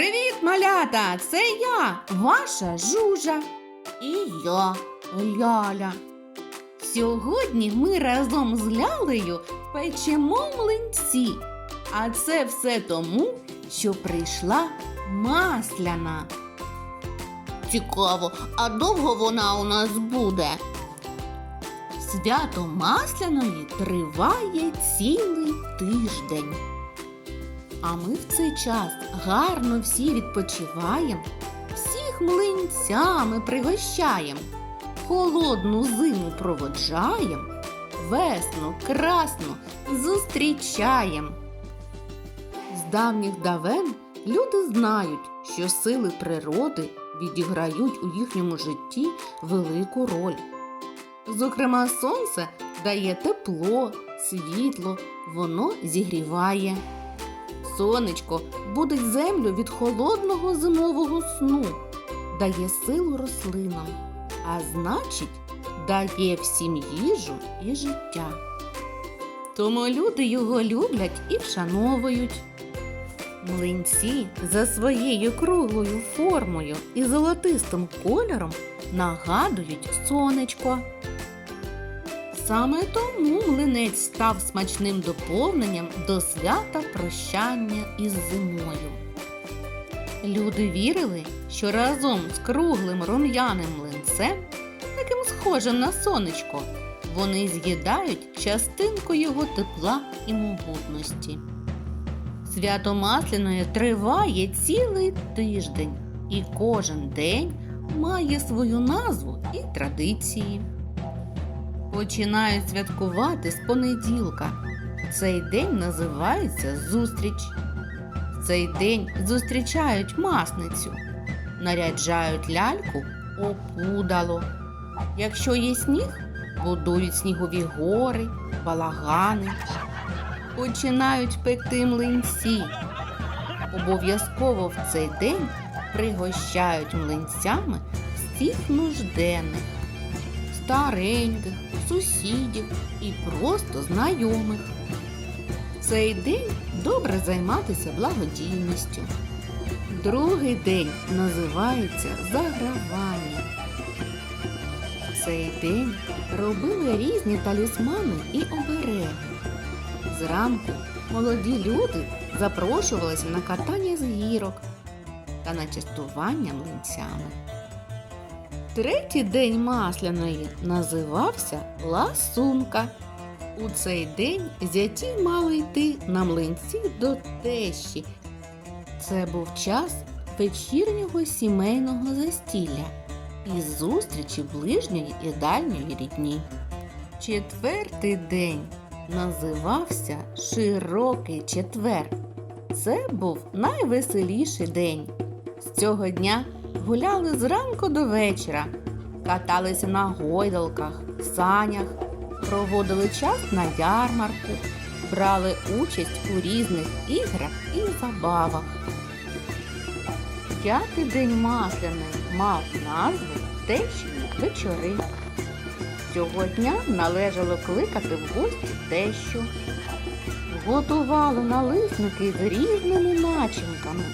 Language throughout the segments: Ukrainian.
Привіт, малята! Це я, ваша жужа. І я, Ляля. Сьогодні ми разом з Лялею печемо млинці. А це все тому, що прийшла масляна. Цікаво, а довго вона у нас буде? Свято Масляної триває цілий тиждень. А ми в цей час гарно всі відпочиваємо, всіх млинцями пригощаємо, холодну зиму проводжаємо, весну красну зустрічаємо. З давніх давен люди знають, що сили природи відіграють у їхньому житті велику роль. Зокрема, сонце дає тепло, світло, воно зігріває. Сонечко будить землю від холодного зимового сну, дає силу рослинам, а значить, дає всім їжу і життя. Тому люди його люблять і вшановують. Млинці за своєю круглою формою і золотистим кольором нагадують сонечко. Саме тому млинець став смачним доповненням до свята прощання із зимою. Люди вірили, що разом з круглим рум'яним млинцем, таким схожим на сонечко, вони з'їдають частинку його тепла і могутності. Свято Масляної триває цілий тиждень, і кожен день має свою назву і традиції. Починають святкувати з понеділка. Цей день називається зустріч. В цей день зустрічають масницю, наряджають ляльку опудало. Якщо є сніг, будують снігові гори, балагани, починають пекти млинці. Обов'язково в цей день пригощають млинцями всіх нужденних, стареньких, сусідів і просто знайомих. Цей день добре займатися благодійністю. Другий день називається загравання. Цей день робили різні талісмани і обереги. Зранку молоді люди запрошувалися на катання з гірок та на частування млинцями. Третій день масляної називався Ласунка. У цей день зяті мали йти на млинці до тещі. Це був час вечірнього сімейного застілля і зустрічі ближньої і дальньої рідні. Четвертий день називався Широкий четвер. Це був найвеселіший день. З цього дня гуляли зранку до вечора, каталися на гойдалках, санях, проводили час на ярмарку, брали участь у різних іграх і забавах. П'ятий день масляний мав назву Тещині вечори. Цього дня належало кликати в гості тещу. Готували налисники з різними начинками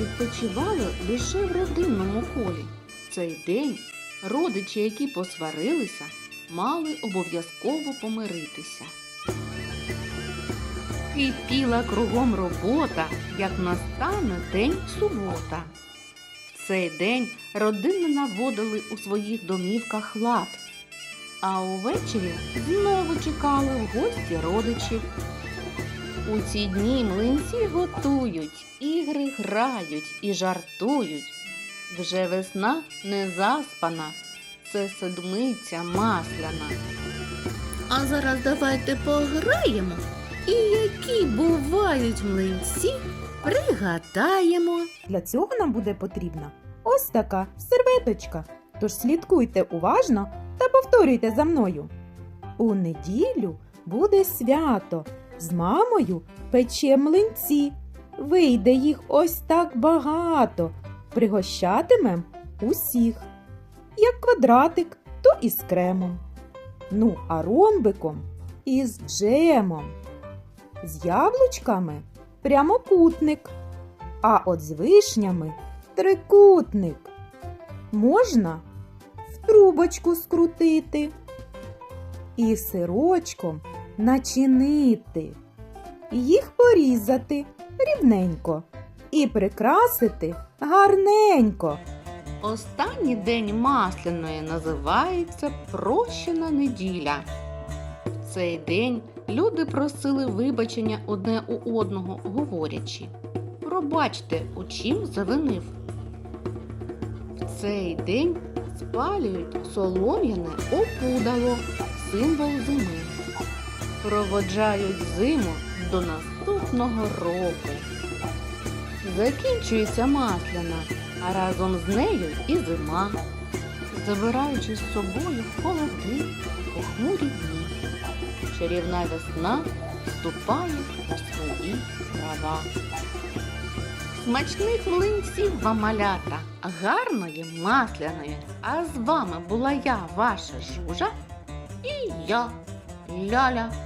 відпочивали лише в родинному колі. Цей день родичі, які посварилися, мали обов'язково помиритися. Кипіла кругом робота, як настане день субота. В цей день родини наводили у своїх домівках лад, а увечері знову чекали в гості родичів. У ці дні млинці готують, ігри грають і жартують. Вже весна не заспана, це седмиця масляна. А зараз давайте пограємо і які бувають млинці, пригадаємо. Для цього нам буде потрібна ось така серветочка. Тож слідкуйте уважно та повторюйте за мною. У неділю буде свято. З мамою пече млинці. Вийде їх ось так багато. Пригощатимем усіх. Як квадратик, то із кремом. Ну, а ромбиком із джемом. З яблучками прямокутник. А от з вишнями трикутник. Можна в трубочку скрутити і сирочком начинити, їх порізати рівненько і прикрасити гарненько. Останній день масляної називається прощена неділя. В цей день люди просили вибачення одне у одного, говорячи: Пробачте, у чим завинив. В цей день спалюють солом'яне опудало, символ зими. Проводжають зиму до наступного року. Закінчується масляна, а разом з нею і зима, забираючи з собою холоди, похмурі дні. Чарівна весна вступає у свої права. Смачних млинців вам малята, гарної масляної. А з вами була я, ваша жужа, і я, Ляля.